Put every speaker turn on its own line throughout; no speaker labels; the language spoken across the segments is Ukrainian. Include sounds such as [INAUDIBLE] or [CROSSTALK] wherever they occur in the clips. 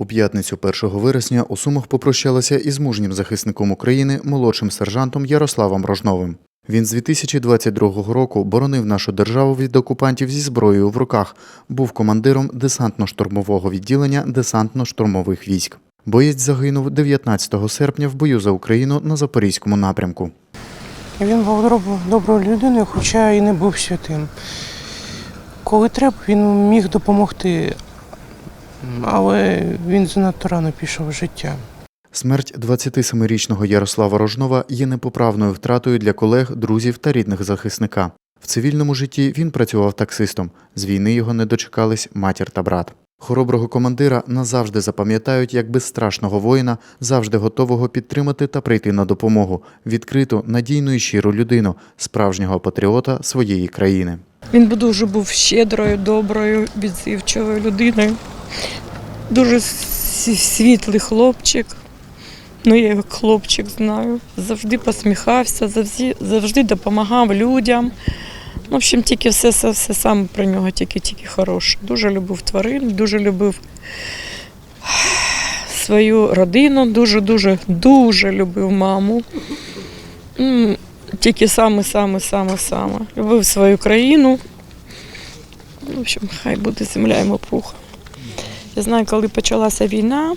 У п'ятницю 1 вересня у Сумах попрощалася із мужнім захисником України, молодшим сержантом Ярославом Рожновим. Він з 2022 року боронив нашу державу від окупантів зі зброєю в руках, був командиром десантно-штурмового відділення десантно-штурмових військ. Боєць загинув 19 серпня в бою за Україну на Запорізькому напрямку.
Він був доброю людиною, хоча і не був святим. Коли треба, він міг допомогти, але він занадто рано пішов життя.
Смерть 27-річного Ярослава Рожнова є непоправною втратою для колег, друзів та рідних захисника. В цивільному житті він працював таксистом. З війни його не дочекались матір та брат. Хороброго командира назавжди запам'ятають як безстрашного воїна, завжди готового підтримати та прийти на допомогу, відкриту, надійну і щиру людину, справжнього патріота своєї країни.
Він би дуже був щедрою, доброю, відзивчивою людиною. Дуже світлий хлопчик. Ну, я як хлопчик знаю. Завжди посміхався, завжди, завжди допомагав людям. В общем, тільки все, все, все саме про нього, тільки, тільки хороше. Дуже любив тварин, дуже любив свою родину, дуже, дуже, любив маму. Тільки саме, саме, саме, саме. Любив свою країну. В общем, хай буде земля йому пух. Я знаю, коли почалася війна,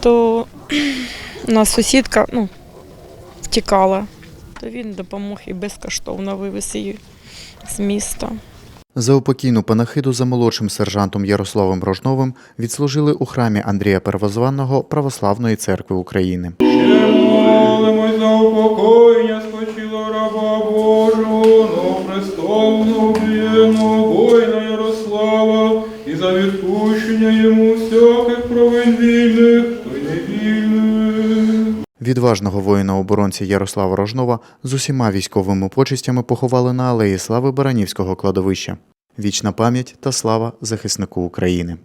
то у [CLEARS THROAT] нас сусідка ну, втікала, то він допомог і безкоштовно вивез її з міста.
За упокійну панахиду за молодшим сержантом Ярославом Рожновим відслужили у храмі Андрія Первозванного Православної церкви України.
Ще молимось за упокоєння спочило раба Божого, воїна Ярослава, і за йому всяких провин вільних й невільних.
Відважного воїна-оборонця Ярослава Рожнова з усіма військовими почестями поховали на алеї слави Баранівського кладовища. Вічна пам'ять та слава захиснику України.